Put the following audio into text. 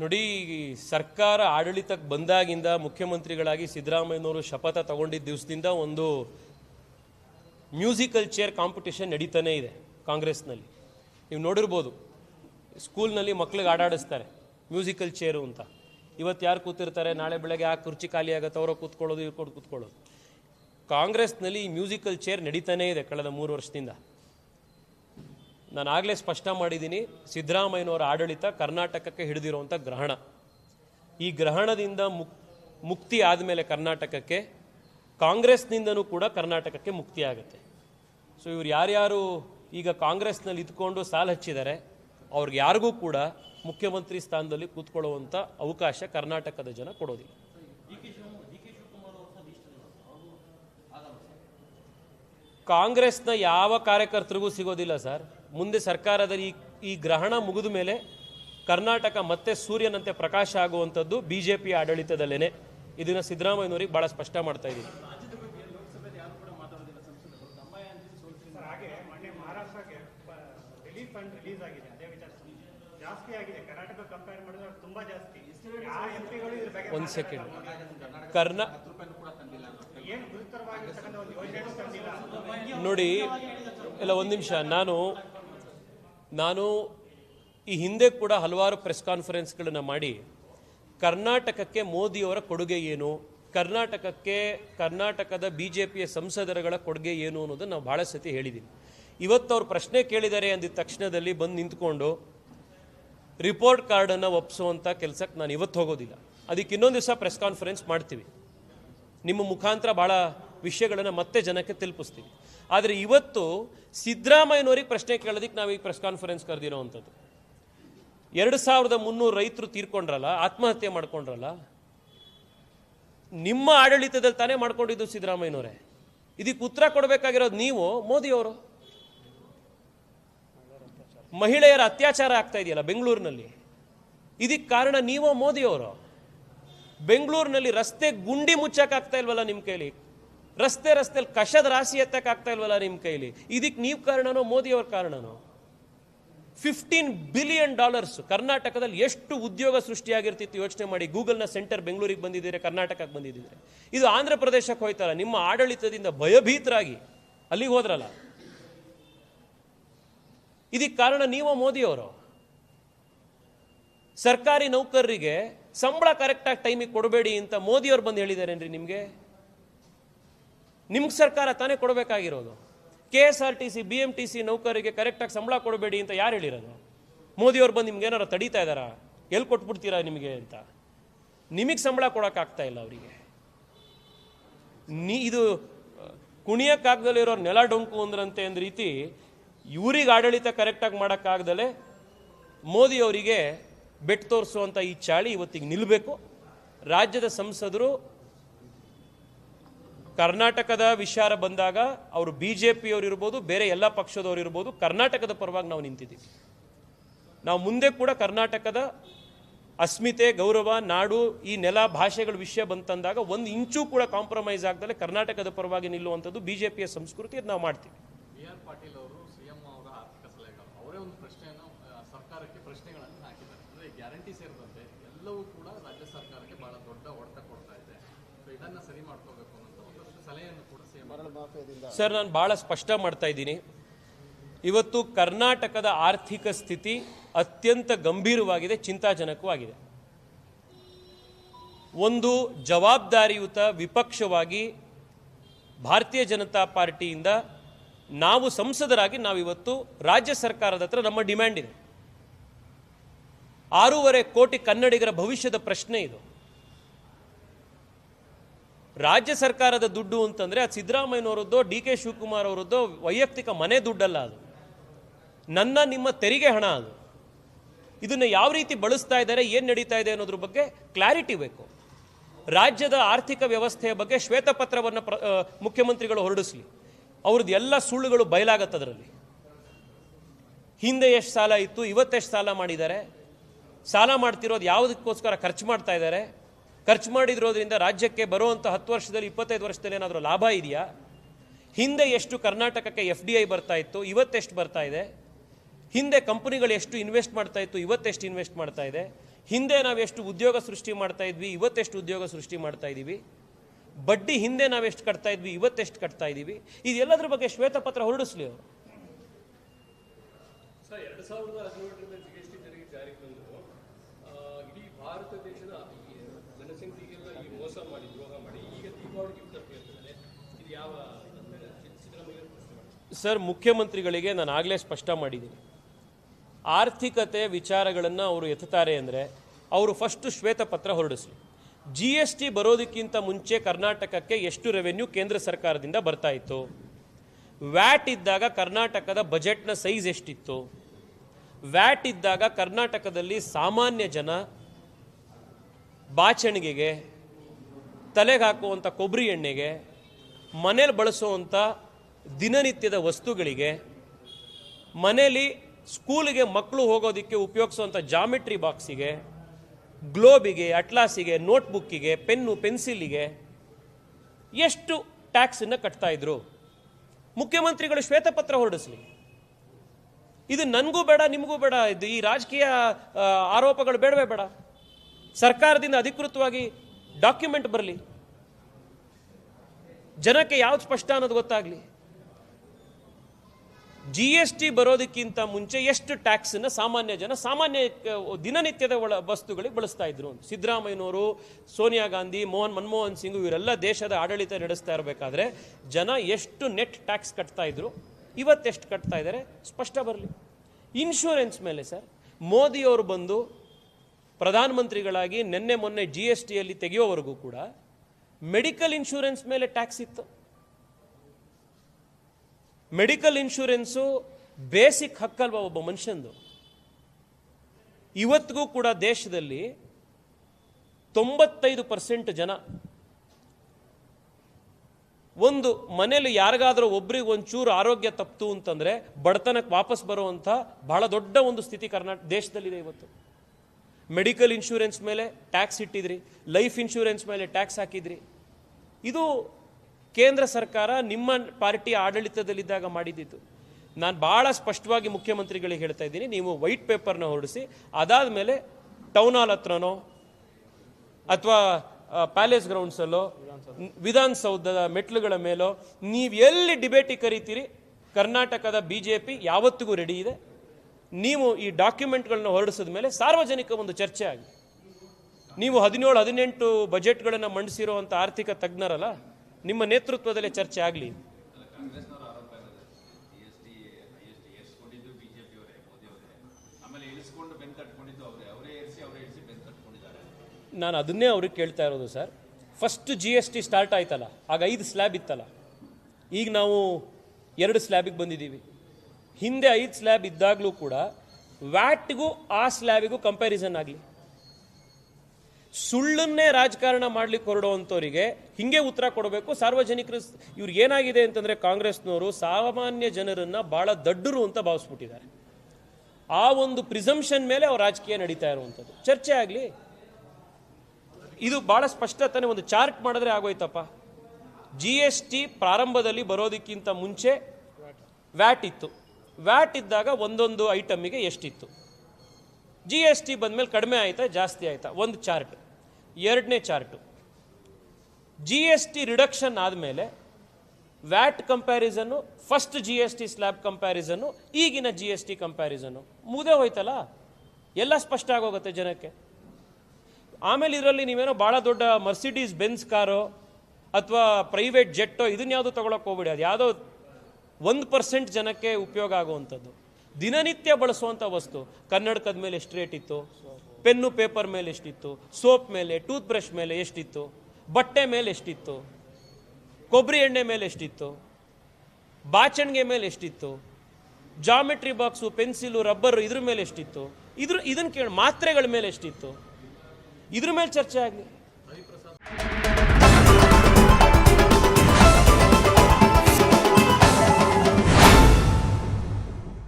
ನೋಡಿ, ಸರ್ಕಾರ ಆಡಳಿತಕ್ಕೆ ಬಂದಾಗಿಂದ ಮುಖ್ಯಮಂತ್ರಿಗಳಾಗಿ ಸಿದ್ದರಾಮಯ್ಯನವರು ಶಪಥ ತಗೊಂಡಿದ್ದ ದಿವಸದಿಂದ ಒಂದು ಮ್ಯೂಸಿಕಲ್ ಚೇರ್ ಕಾಂಪಿಟೇಷನ್ ನಡೀತಾನೇ ಇದೆ ಕಾಂಗ್ರೆಸ್ನಲ್ಲಿ. ನೀವು ನೋಡಿರ್ಬೋದು, ಸ್ಕೂಲ್ನಲ್ಲಿ ಮಕ್ಳಿಗೆ ಆಡಾಡಿಸ್ತಾರೆ ಮ್ಯೂಸಿಕಲ್ ಚೇರು ಅಂತ. ಇವತ್ತು ಯಾರು ಕೂತಿರ್ತಾರೆ? ನಾಳೆ ಬೆಳಗ್ಗೆ ಆ ಕುರ್ಚಿ ಖಾಲಿ ಆಗುತ್ತೆ, ಅವರ ಕೂತ್ಕೊಳ್ಳೋದು, ಇವ್ರು ಕೂತ್ಕೊಳ್ಳೋದು. ಕಾಂಗ್ರೆಸ್ನಲ್ಲಿ ಮ್ಯೂಸಿಕಲ್ ಚೇರ್ ನಡೀತಾನೇ ಇದೆ ಕಳೆದ ಮೂರು ವರ್ಷದಿಂದ. ನಾನು ಆಗಲೇ ಸ್ಪಷ್ಟ ಮಾಡಿದ್ದೀನಿ ಸಿದ್ದರಾಮಯ್ಯನವರ ಆಡಳಿತ ಕರ್ನಾಟಕಕ್ಕೆ ಹಿಡಿದಿರುವಂಥ ಗ್ರಹಣ. ಈ ಗ್ರಹಣದಿಂದ ಮುಕ್, ಮುಕ್ತಿ ಆದಮೇಲೆ ಕರ್ನಾಟಕಕ್ಕೆ, ಕಾಂಗ್ರೆಸ್ನಿಂದನೂ ಕೂಡ ಕರ್ನಾಟಕಕ್ಕೆ ಮುಕ್ತಿ ಆಗುತ್ತೆ. ಸೊ ಇವ್ರು ಯಾರ್ಯಾರು ಈಗ ಕಾಂಗ್ರೆಸ್ನಲ್ಲಿ ಇದ್ಕೊಂಡು ಸಾಲ ಹಚ್ಚಿದ್ದಾರೆ ಅವ್ರಿಗೆ ಯಾರಿಗೂ ಕೂಡ ಮುಖ್ಯಮಂತ್ರಿ ಸ್ಥಾನದಲ್ಲಿ ಕೂತ್ಕೊಳ್ಳುವಂಥ ಅವಕಾಶ ಕರ್ನಾಟಕದ ಜನ ಕೊಡೋದಿಲ್ಲ. ಕಾಂಗ್ರೆಸ್ನ ಯಾವ ಕಾರ್ಯಕರ್ತರಿಗೂ ಸಿಗೋದಿಲ್ಲ ಸರ್. ಮುಂದೆ ಸರ್ಕಾರದ ಈ ಈ ಗ್ರಹಣ ಮುಗಿದ ಮೇಲೆ ಕರ್ನಾಟಕ ಮತ್ತೆ ಸೂರ್ಯನಂತೆ ಪ್ರಕಾಶ ಆಗುವಂಥದ್ದು ಬಿ ಜೆ ಪಿ ಆಡಳಿತದಲ್ಲೇನೆ. ಇದನ್ನು ಸಿದ್ದರಾಮಯ್ಯನವರಿಗೆ ಭಾಳ ಸ್ಪಷ್ಟ ಮಾಡ್ತಾ ಇದ್ದೀನಿ. ಒಂದು ಸೆಕೆಂಡ್ ಕರ್ನಾ ಏನು ಗುರುತರವಾಗಿರ್ತಕ್ಕಂಥ ಒಂದು ಯೋಜನೆ ತಂದಿಲ್ಲ ನೋಡಿ ಇಲ್ಲ ಒಂದು ನಿಮಿಷ. ನಾನು ನಾನು ಈ ಹಿಂದೆ ಕೂಡ ಹಲವಾರು ಪ್ರೆಸ್ ಕಾನ್ಫರೆನ್ಸ್ಗಳನ್ನು ಮಾಡಿ, ಕರ್ನಾಟಕಕ್ಕೆ ಮೋದಿಯವರ ಕೊಡುಗೆ ಏನು, ಕರ್ನಾಟಕಕ್ಕೆ, ಕರ್ನಾಟಕದ ಬಿ ಜೆ ಪಿಯ ಸಂಸದರುಗಳ ಕೊಡುಗೆ ಏನು ಅನ್ನೋದನ್ನು ನಾವು ಭಾಳ ಸತಿ ಹೇಳಿದ್ದೀನಿ ಇವತ್ತು ಅವ್ರು ಪ್ರಶ್ನೆ ಕೇಳಿದ್ದಾರೆ ಅಂದಿದ ತಕ್ಷಣದಲ್ಲಿ ಬಂದು ನಿಂತ್ಕೊಂಡು, ರಿಪೋರ್ಟ್ ಕಾರ್ಡನ್ನು ಒಪ್ಪಿಸುವಂಥ ಕೆಲಸಕ್ಕೆ ನಾನು ಇವತ್ತು ಹೋಗೋದಿಲ್ಲ. ಅದಕ್ಕೆ ಇನ್ನೊಂದು ದಿವಸ ಪ್ರೆಸ್ ಕಾನ್ಫರೆನ್ಸ್ ಮಾಡ್ತೀವಿ. ನಿಮ್ಮ ಮುಖಾಂತರ ಭಾಳ ವಿಷಯಗಳನ್ನು ಮತ್ತೆ ಜನಕ್ಕೆ ತಲುಪಿಸ್ತೀವಿ ಆದರೆ ಇವತ್ತು ಸಿದ್ದರಾಮಯ್ಯನವರಿಗೆ ಪ್ರಶ್ನೆ ಕೇಳೋದಕ್ಕೆ ನಾವು ಈ ಪ್ರೆಸ್ ಕಾನ್ಫರೆನ್ಸ್ ಕರೆದಿರೋವಂಥದ್ದು ಎರಡು ಸಾವಿರದ ಮುನ್ನೂರು ರೈತರು ತೀರ್ಕೊಂಡ್ರಲ್ಲ, ಆತ್ಮಹತ್ಯೆ ಮಾಡ್ಕೊಂಡ್ರಲ್ಲ, ನಿಮ್ಮ ಆಡಳಿತದಲ್ಲಿ ತಾನೇ ಮಾಡ್ಕೊಂಡಿದ್ದು ಸಿದ್ದರಾಮಯ್ಯನವರೇ. ಇದಕ್ಕೆ ಉತ್ತರ ಕೊಡಬೇಕಾಗಿರೋದು ನೀವು ಮೋದಿಯವರು ಮಹಿಳೆಯರ ಅತ್ಯಾಚಾರ ಆಗ್ತಾ ಇದೆಯಲ್ಲ ಬೆಂಗಳೂರಿನಲ್ಲಿ. ಇದಕ್ಕೆ ಕಾರಣ ನೀವೋ ಮೋದಿಯವರು ಬೆಂಗಳೂರಿನಲ್ಲಿ ರಸ್ತೆ ಗುಂಡಿ ಮುಚ್ಚಕ್ಕಾಗ್ತಾ ಇಲ್ವಲ್ಲ ನಿಮ್ಮ ಕೈಲಿ? ರಸ್ತೆ ರಸ್ತೆಯಲ್ಲಿ ಕಷದ ರಾಶಿ ಎತ್ತಕ್ಕಾಗ್ತಾ ಇಲ್ವಲ್ಲ ನಿಮ್ಮ ಕೈಲಿ? ಇದಕ್ಕೆ ನೀವು ಕಾರಣನೋ ಮೋದಿಯವ್ರ ಕಾರಣನೋ? ಫಿಫ್ಟೀನ್ ಬಿಲಿಯನ್ ಡಾಲರ್ಸ್ ಕರ್ನಾಟಕದಲ್ಲಿ ಎಷ್ಟು ಉದ್ಯೋಗ ಸೃಷ್ಟಿಯಾಗಿರ್ತಿತ್ತು ಯೋಚನೆ ಮಾಡಿ ಗೂಗಲ್ನ ಸೆಂಟರ್ ಬೆಂಗಳೂರಿಗೆ ಬಂದಿದ್ದೀರಿ ಕರ್ನಾಟಕಕ್ಕೆ ಬಂದಿದ್ದೀರಿ? ಇದು ಆಂಧ್ರ ಪ್ರದೇಶಕ್ಕೆ ಹೋಯ್ತಲ್ಲ, ನಿಮ್ಮ ಆಡಳಿತದಿಂದ ಭಯಭೀತರಾಗಿ ಅಲ್ಲಿಗೆ ಹೋದ್ರಲ್ಲ? ಇದಕ್ಕೆ ಕಾರಣ ನೀವೋ ಮೋದಿಯವರು? ಸರ್ಕಾರಿ ನೌಕರರಿಗೆ ಸಂಬಳ ಕರೆಕ್ಟಾಗಿ ಟೈಮಿಗೆ ಕೊಡಬೇಡಿ ಅಂತ ಮೋದಿಯವ್ರು ಬಂದು ಹೇಳಿದಾರೇನ್ರಿ ನಿಮಗೆ? ನಿಮ್ಗೆ ಸರ್ಕಾರ ತಾನೇ ಕೊಡಬೇಕಾಗಿರೋದು. K S R T C B M T C ನೌಕರಿಗೆ ಕರೆಕ್ಟಾಗಿ ಸಂಬಳ ಕೊಡಬೇಡಿ ಅಂತ ಯಾರು ಹೇಳಿರೋದು? ಮೋದಿಯವ್ರು ಬಂದು ನಿಮ್ಗೆ ಏನಾರು ತಡೀತಾ ಇದ್ದಾರಾ ಎಲ್ಲಿ ಕೊಟ್ಬಿಡ್ತೀರಾ ನಿಮಗೆ ಅಂತ. ನಿಮಗೆ ಸಂಬಳ ಕೊಡೋಕ್ಕಾಗ್ತಾ ಇಲ್ಲ ಅವರಿಗೆ. ನೀ ಇದು ಕುಣಿಯಕ್ಕಾಗ್ದಲೇ ಇರೋರು ನೆಲ ಡೊಂಕು ಅಂದ್ರಂತೆ ಅಂದ ರೀತಿ ಇವ್ರಿಗೆ ಆಡಳಿತ ಕರೆಕ್ಟಾಗಿ ಮಾಡೋಕ್ಕಾಗ್ದಲೇ ಮೋದಿ ಅವರಿಗೆ ಬೆಟ್ ತೋರಿಸುವಂಥ ಈ ಚಾಳಿ ಇವತ್ತಿಗೆ ನಿಲ್ಲಬೇಕು ರಾಜ್ಯದ ಸಂಸದರು ಕರ್ನಾಟಕದ ವಿಚಾರ ಬಂದಾಗ ಅವರು ಬಿ ಜೆ ಪಿಯವರು ಇರ್ಬೋದು, ಬೇರೆ ಎಲ್ಲ ಪಕ್ಷದವರು ಇರ್ಬೋದು, ಕರ್ನಾಟಕದ ಪರವಾಗಿ ನಾವು ನಿಂತಿದ್ದೀವಿ. ನಾವು ಮುಂದೆ ಕೂಡ ಕರ್ನಾಟಕದ ಅಸ್ಮಿತೆ, ಗೌರವ, ನಾಡು, ಈ ನೆಲ, ಭಾಷೆಗಳ ವಿಷಯ ಬಂತಂದಾಗ ಒಂದು ಇಂಚು ಕೂಡ ಕಾಂಪ್ರಮೈಸ್ ಆಗ್ದಲೆ ಕರ್ನಾಟಕದ ಪರವಾಗಿ ನಿಲ್ಲುವಂಥದ್ದು ಬಿ ಜೆ ಪಿಯ ಸಂಸ್ಕೃತಿ ಅದು ನಾವು ಮಾಡ್ತೀವಿ. ಪಾಟೀಲ್ ಅವರು ಸಿಎಂ ಅವರ ಆರ್ಥಿಕ ಅವರೇ ಒಂದು ಪ್ರಶ್ನೆಯನ್ನು ಸರ್ಕಾರಕ್ಕೆ ಪ್ರಶ್ನೆಗಳನ್ನು ಅಂದರೆ ಗ್ಯಾರಂಟಿ ಸೇರಿದಂತೆ ಎಲ್ಲವೂ ಕೂಡ ರಾಜ್ಯ ಸರ್ಕಾರಕ್ಕೆ ಬಹಳ ದೊಡ್ಡ ಹೊಡೆತ ಕೊಡ್ತಾ ಇದೆ. ಇದನ್ನು ಸರಿ ಮಾಡ್ಕೋಬೇಕು ಅನ್ನೋ ಒಂದಷ್ಟು ಸಲಹೆಯನ್ನು ಕೂಡ ಸರ್, ನಾನು ಭಾಳ ಸ್ಪಷ್ಟ ಮಾಡ್ತಾ ಇದ್ದೀನಿ. ಇವತ್ತು ಕರ್ನಾಟಕದ ಆರ್ಥಿಕ ಸ್ಥಿತಿ ಅತ್ಯಂತ ಗಂಭೀರವಾಗಿದೆ, ಚಿಂತಾಜನಕವಾಗಿದೆ. ಒಂದು ಜವಾಬ್ದಾರಿಯುತ ವಿಪಕ್ಷವಾಗಿ ಭಾರತೀಯ ಜನತಾ ಪಾರ್ಟಿಯಿಂದ ನಾವು ಸಂಸದರಾಗಿ ನಾವಿವತ್ತು ರಾಜ್ಯ ಸರ್ಕಾರದ ಹತ್ರ ನಮ್ಮ ಡಿಮ್ಯಾಂಡ್ ಇದೆ. ಆರೂವರೆ ಕೋಟಿ ಕನ್ನಡಿಗರ ಭವಿಷ್ಯದ ಪ್ರಶ್ನೆ ಇದು. ರಾಜ್ಯ ಸರ್ಕಾರದ ದುಡ್ಡು ಅಂತಂದರೆ ಅದು ಸಿದ್ದರಾಮಯ್ಯನವರದ್ದು, ಡಿ ಕೆ ಶಿವಕುಮಾರ್ ಅವರದ್ದು ವೈಯಕ್ತಿಕ ಮನೆ ದುಡ್ಡಲ್ಲ ಅದು. ನನ್ನ, ನಿಮ್ಮ ತೆರಿಗೆ ಹಣ ಅದು. ಇದನ್ನು ಯಾವ ರೀತಿ ಬಳಸ್ತಾ ಇದ್ದಾರೆ, ಏನು ನಡೀತಾ ಇದೆ ಅನ್ನೋದ್ರ ಬಗ್ಗೆ ಕ್ಲಾರಿಟಿ ಬೇಕು. ರಾಜ್ಯದ ಆರ್ಥಿಕ ವ್ಯವಸ್ಥೆಯ ಬಗ್ಗೆ ಶ್ವೇತಪತ್ರವನ್ನು ಪ್ರ ಮುಖ್ಯಮಂತ್ರಿಗಳು ಹೊರಡಿಸಲಿ. ಅವ್ರದ್ದು ಎಲ್ಲ ಸುಳ್ಳುಗಳು ಬಯಲಾಗತ್ತದರಲ್ಲಿ. ಹಿಂದೆ ಎಷ್ಟು ಸಾಲ ಇತ್ತು, ಇವತ್ತೆಷ್ಟು ಸಾಲ ಮಾಡಿದ್ದಾರೆ. ಸಾಲ ಮಾಡ್ತಿರೋದು ಯಾವುದಕ್ಕೋಸ್ಕರ ಖರ್ಚು ಮಾಡ್ತಾ ಇದ್ದಾರೆ? ಖರ್ಚು ಮಾಡಿದಿರೋದ್ರಿಂದ ರಾಜ್ಯಕ್ಕೆ ಬರುವಂಥ ಹತ್ತು ವರ್ಷದಲ್ಲಿ, ಇಪ್ಪತ್ತೈದು ವರ್ಷದಲ್ಲಿ ಏನಾದರೂ ಲಾಭ ಇದೆಯಾ? ಹಿಂದೆ ಎಷ್ಟು ಕರ್ನಾಟಕಕ್ಕೆ ಎಫ್ ಡಿ ಐ ಬರ್ತಾ ಇತ್ತು, ಇವತ್ತೆಷ್ಟು ಬರ್ತಾ ಇದೆ. ಹಿಂದೆ ಕಂಪನಿಗಳು ಎಷ್ಟು ಇನ್ವೆಸ್ಟ್ ಮಾಡ್ತಾ ಇತ್ತು, ಇವತ್ತೆಷ್ಟು ಇನ್ವೆಸ್ಟ್ ಮಾಡ್ತಾ ಇದೆ. ಹಿಂದೆ ನಾವು ಎಷ್ಟು ಉದ್ಯೋಗ ಸೃಷ್ಟಿ ಮಾಡ್ತಾ ಇದ್ವಿ, ಇವತ್ತೆಷ್ಟು ಉದ್ಯೋಗ ಸೃಷ್ಟಿ ಮಾಡ್ತಾ ಇದ್ದೀವಿ. ಬಡ್ಡಿ ಹಿಂದೆ ನಾವು ಎಷ್ಟು ಕಟ್ತಾ ಇದ್ವಿ, ಇವತ್ತೆಷ್ಟು ಕಟ್ತಾ ಇದ್ದೀವಿ. ಇದೆಲ್ಲದರ ಬಗ್ಗೆ ಶ್ವೇತಪತ್ರ ಹೊರಡಿಸ್ಲಿ ಅವರು ಸರ್ ಎರಡು ಸಾವಿರದ ಹದಿನೇಳರಿಂದ ಜಿ ಎಸ್ ಟಿ ತೆರಿಗೆ ಜಾರಿಗೆ ತಂದು ಆ, ಇಡೀ ಭಾರತ ದೇಶದ ಈ ಜನಸಂಖ್ಯೆಗೆಲ್ಲ ಈ ಮೋಸ ಮಾಡಿ ದ್ರೋಹ ಮಾಡಿ ಈಗ ದೀಪಾವಳಿ ಗಿಫ್ಟ್ ತಪ್ಪಿರ್ತಾರೆ ಇದು ಯಾವ ಸಿದ್ದರಾಮಯ್ಯ ಪ್ರಶ್ನೆ ಮಾಡ್ತಾರೆ ಸರ್, ಮುಖ್ಯಮಂತ್ರಿಗಳಿಗೆ ನಾನು ಆಗಲೇ ಸ್ಪಷ್ಟ ಮಾಡಿದ್ದೀನಿ. ಆರ್ಥಿಕತೆ ವಿಚಾರಗಳನ್ನು ಅವರು ಎತ್ತುತ್ತಾರೆ ಅಂದರೆ ಅವರು ಫಸ್ಟು ಶ್ವೇತಪತ್ರ ಹೊರಡಿಸಲಿ. ಜಿ ಎಸ್ ಟಿ ಬರೋದಕ್ಕಿಂತ ಮುಂಚೆ ಕರ್ನಾಟಕಕ್ಕೆ ಎಷ್ಟು ರೆವೆನ್ಯೂ ಕೇಂದ್ರ ಸರ್ಕಾರದಿಂದ ಬರ್ತಾ ಇತ್ತು? ವ್ಯಾಟ್ ಇದ್ದಾಗ ಕರ್ನಾಟಕದ ಬಜೆಟ್ನ ಸೈಜ್ ಎಷ್ಟಿತ್ತು? ವ್ಯಾಟ್ ಇದ್ದಾಗ ಕರ್ನಾಟಕದಲ್ಲಿ ಸಾಮಾನ್ಯ ಜನ ಬಾಚಣಿಗೆಗೆ, ತಲೆಗೆ ಹಾಕುವಂಥ ಕೊಬ್ಬರಿ ಎಣ್ಣೆಗೆ, ಮನೇಲಿ ಬಳಸುವಂಥ ದಿನನಿತ್ಯದ ವಸ್ತುಗಳಿಗೆ ಮನೇಲಿ ಸ್ಕೂಲಿಗೆ ಮಕ್ಕಳು ಹೋಗೋದಕ್ಕೆ ಉಪಯೋಗಿಸುವಂಥ ಜಾಮಿಟ್ರಿ ಬಾಕ್ಸಿಗೆ, ಗ್ಲೋಬಿಗೆ, ಅಟ್ಲಾಸಿಗೆ, ನೋಟ್ಬುಕ್ಕಿಗೆ, ಪೆನ್ನು, ಪೆನ್ಸಿಲಿಗೆ ಎಷ್ಟು ಟ್ಯಾಕ್ಸನ್ನು ಕಟ್ತಾ ಇದ್ರು. ಮುಖ್ಯಮಂತ್ರಿಗಳು ಶ್ವೇತಪತ್ರ ಹೊರಡಿಸಲಿ. ಇದು ನನಗೂ ಬೇಡ, ನಿಮಗೂ ಬೇಡ, ಇದು ಈ ರಾಜಕೀಯ ಆರೋಪಗಳು ಬೇಡವೇ ಬೇಡ. ಸರ್ಕಾರದಿಂದ ಅಧಿಕೃತವಾಗಿ ಡಾಕ್ಯುಮೆಂಟ್ ಬರಲಿ. ಜನಕ್ಕೆ ಯಾವ್ದು ಸ್ಪಷ್ಟ ಅನ್ನೋದು ಗೊತ್ತಾಗಲಿ. ಜಿ ಎಸ್ ಟಿ ಬರೋದಕ್ಕಿಂತ ಮುಂಚೆ ಎಷ್ಟು ಟ್ಯಾಕ್ಸನ್ನು ಸಾಮಾನ್ಯ ಜನ ಸಾಮಾನ್ಯ ದಿನನಿತ್ಯದ ಒಳ ವಸ್ತುಗಳಿಗೆ ಬಳಸ್ತಾ ಇದ್ರು ಸಿದ್ದರಾಮಯ್ಯನವರು, ಸೋನಿಯಾ ಗಾಂಧಿ, ಮೋಹನ್, ಮನಮೋಹನ್ ಸಿಂಗ್ ಇವರೆಲ್ಲ ದೇಶದ ಆಡಳಿತ ನಡೆಸ್ತಾ ಇರಬೇಕಾದ್ರೆ ಜನ ಎಷ್ಟು ನೆಟ್ ಟ್ಯಾಕ್ಸ್ ಕಟ್ತಾ ಇದ್ರು, ಇವತ್ತೆಷ್ಟು ಕಟ್ತಾ ಇದ್ದಾರೆ ಸ್ಪಷ್ಟ ಬರಲಿ. ಇನ್ಶೂರೆನ್ಸ್ ಮೇಲೆ ಸರ್, ಮೋದಿಯವರು ಬಂದು ಪ್ರಧಾನಮಂತ್ರಿಗಳಾಗಿ ನಿನ್ನೆ ಮೊನ್ನೆ ಜಿ ಎಸ್ ಟಿಯಲ್ಲಿ ತೆಗೆಯೋವರೆಗೂ ಕೂಡ ಮೆಡಿಕಲ್ ಇನ್ಶೂರೆನ್ಸ್ ಮೇಲೆ ಟ್ಯಾಕ್ಸ್ ಇತ್ತು. ಮೆಡಿಕಲ್ ಇನ್ಶೂರೆನ್ಸು ಬೇಸಿಕ್ ಹಕ್ಕಲ್ವಾ ಒಬ್ಬ ಮನುಷ್ಯಂದು? ಇವತ್ತಿಗೂ ಕೂಡ ದೇಶದಲ್ಲಿ ತೊಂಬತ್ತೈದು ಪರ್ಸೆಂಟ್ ಜನ ಒಂದು ಮನೇಲಿ ಯಾರಿಗಾದರೂ ಒಬ್ರಿಗೆ ಒಂಚೂರು ಆರೋಗ್ಯ ತಪ್ಪಿತು ಅಂತಂದರೆ ಬಡತನಕ್ಕೆ ವಾಪಸ್ ಬರುವಂಥ ಬಹಳ ದೊಡ್ಡ ಒಂದು ಸ್ಥಿತಿ ಕರ್ನಾಟಕ ದೇಶದಲ್ಲಿದೆ ಇವತ್ತು. ಮೆಡಿಕಲ್ ಇನ್ಶೂರೆನ್ಸ್ ಮೇಲೆ ಟ್ಯಾಕ್ಸ್ ಇಟ್ಟಿದ್ರಿ, ಲೈಫ್ ಇನ್ಶೂರೆನ್ಸ್ ಮೇಲೆ ಟ್ಯಾಕ್ಸ್ ಹಾಕಿದ್ರಿ. ಇದು ಕೇಂದ್ರ ಸರ್ಕಾರ ನಿಮ್ಮ ಪಾರ್ಟಿ ಆಡಳಿತದಲ್ಲಿದ್ದಾಗ ಮಾಡಿದ್ದಿತ್ತು. ನಾನು ಭಾಳ ಸ್ಪಷ್ಟವಾಗಿ ಮುಖ್ಯಮಂತ್ರಿಗಳಿಗೆ ಹೇಳ್ತಾ ಇದ್ದೀನಿ, ನೀವು ವೈಟ್ ಪೇಪರ್ನ ಹೊರಡಿಸಿ, ಅದಾದ ಮೇಲೆ ಟೌನ್ ಹಾಲ್ ಹತ್ರನೋ, ಅಥವಾ ಪ್ಯಾಲೇಸ್ ಗ್ರೌಂಡ್ಸಲ್ಲೋ ವಿಧಾನಸೌಧದ ಮೆಟ್ಲುಗಳ ಮೇಲೋ, ನೀವು ಎಲ್ಲಿ ಡಿಬೇಟಿಗೆ ಕರಿತೀರಿ? ಕರ್ನಾಟಕದ ಬಿ ಜೆ ಪಿ ಯಾವತ್ತಿಗೂ ರೆಡಿ ಇದೆ. ನೀವು ಈ ಡಾಕ್ಯುಮೆಂಟ್ಗಳನ್ನ ಹೊರಡಿಸಿದ ಮೇಲೆ ಸಾರ್ವಜನಿಕ ಒಂದು ಚರ್ಚೆ ಆಗಿ. ನೀವು ಹದಿನೇಳು, ಹದಿನೆಂಟು ಬಜೆಟ್ಗಳನ್ನು ಮಂಡಿಸಿರುವಂಥ ಆರ್ಥಿಕ ತಜ್ಞರಲ್ಲ ನಿಮ್ಮ ನೇತೃತ್ವದಲ್ಲೇ ಚರ್ಚೆ ಆಗಲಿ. ನಾನು ಅದನ್ನೇ ಅವ್ರಿಗೆ ಕೇಳ್ತಾ ಇರೋದು sir. First G S T start ಆಯ್ತಲ್ಲ, ಆಗ ಐದು ಸ್ಲ್ಯಾಬ್ ಇತ್ತಲ್ಲ. ಈಗ ನಾವು ಎರಡು ಸ್ಲ್ಯಾಬಿಗೆ ಬಂದಿದ್ದೀವಿ. ಹಿಂದೆ ಐದು ಸ್ಲ್ಯಾಬ್ ಇದ್ದಾಗಲೂ ಕೂಡ ವ್ಯಾಟ್ಗೂ ಆ ಸ್ಲ್ಯಾಬಿಗೂ ಕಂಪ್ಯಾರಿಸನ್ ಆಗಲಿ. ಸುಳ್ಳನ್ನೇ ರಾಜಕಾರಣ ಮಾಡ್ಲಿಕ್ಕೆ ಹೊರಡುವಂಥವರಿಗೆ ಹಿಂಗೆ ಉತ್ತರ ಕೊಡಬೇಕು. ಸಾರ್ವಜನಿಕರು ಇವ್ರಿಗೆ ಏನಾಗಿದೆ ಅಂತಂದರೆ ಕಾಂಗ್ರೆಸ್ನವರು ಸಾಮಾನ್ಯ ಜನರನ್ನು ಭಾಳ ದಡ್ಡರು ಅಂತ ಭಾವಿಸ್ಬಿಟ್ಟಿದ್ದಾರೆ. ಆ ಒಂದು ಪ್ರಿಸಂಪ್ಷನ್ ಮೇಲೆ ಅವ್ರ ರಾಜಕೀಯ ನಡೀತಾ ಇರುವಂಥದ್ದು. ಚರ್ಚೆ ಆಗಲಿ. ಇದು ಭಾಳ ಸ್ಪಷ್ಟ ತಾನೇ ಒಂದು ಚಾರ್ಟ್ ಮಾಡಿದ್ರೆ ಆಗೋಯ್ತಪ್ಪ. ಜಿ ಎಸ್ ಟಿ ಪ್ರಾರಂಭದಲ್ಲಿ ಬರೋದಕ್ಕಿಂತ ಮುಂಚೆ ವ್ಯಾಟ್ ಇತ್ತು. ವ್ಯಾಟ್ ಇದ್ದಾಗ ಒಂದೊಂದು ಐಟಮಿಗೆ ಎಷ್ಟಿತ್ತು. ಜಿ ಎಸ್ ಟಿ ಬಂದಮೇಲೆ ಕಡಿಮೆ ಆಯ್ತಾ, ಜಾಸ್ತಿ ಆಯ್ತಾ? ಒಂದು ಚಾರ್ಟ್. ಎರಡನೇ chart. G S T reduction ಆದಮೇಲೆ VAT ಕಂಪ್ಯಾರಿಸನ್ನು first G S T slab ಕಂಪ್ಯಾರಿಸನ್ನು ಈಗಿನ ಜಿ ಎಸ್ ಟಿ ಕಂಪ್ಯಾರಿಸನ್ನು ಮುದೇ ಹೋಯ್ತಲ್ಲ? ಎಲ್ಲ ಸ್ಪಷ್ಟ ಆಗೋಗುತ್ತೆ ಜನಕ್ಕೆ. ಆಮೇಲೆ ಇದರಲ್ಲಿ ನೀವೇನೋ ಭಾಳ ದೊಡ್ಡ ಮರ್ಸಿಡೀಸ್ ಬೆನ್ಸ್ ಕಾರೋ ಅಥವಾ ಪ್ರೈವೇಟ್ ಜೆಟ್ಟೋ ಇದನ್ನ ಯಾವುದು ತೊಗೊಳಕ್ಕೆ ಹೋಗ್ಬಿಡಿ. ಅದು ಯಾವುದೋ ಒಂದು ಪರ್ಸೆಂಟ್ ಜನಕ್ಕೆ ಉಪಯೋಗ ಆಗುವಂಥದ್ದು. ದಿನನಿತ್ಯ ಬಳಸುವಂಥ ವಸ್ತು. ಕನ್ನಡಕದ ಮೇಲೆ ಎಷ್ಟು ರೇಟ್ ಇತ್ತು? ಪೆನ್ನು ಪೇಪರ್ ಮೇಲೆ ಎಷ್ಟಿತ್ತು? ಸೋಪ್ ಮೇಲೆ ಟೂತ್ ಬ್ರಷ್ ಮೇಲೆ ಎಷ್ಟಿತ್ತು? ಬಟ್ಟೆ ಮೇಲೆ ಎಷ್ಟಿತ್ತು? ಕೊಬ್ಬರಿ ಎಣ್ಣೆ ಮೇಲೆ ಎಷ್ಟಿತ್ತು? ಬಾಚಣಿಗೆ ಮೇಲೆ ಎಷ್ಟಿತ್ತು? ಜಾಮೆಟ್ರಿ ಬಾಕ್ಸು, ಪೆನ್ಸಿಲು, ರಬ್ಬರು ಇದ್ರ ಮೇಲೆ ಎಷ್ಟಿತ್ತು? ಇದ್ರ ಇದನ್ನು ಕೇಳಿ, ಮಾತ್ರೆಗಳ ಮೇಲೆ ಎಷ್ಟಿತ್ತು? ಇದ್ರ ಮೇಲೆ ಚರ್ಚೆ ಆಗಲಿ.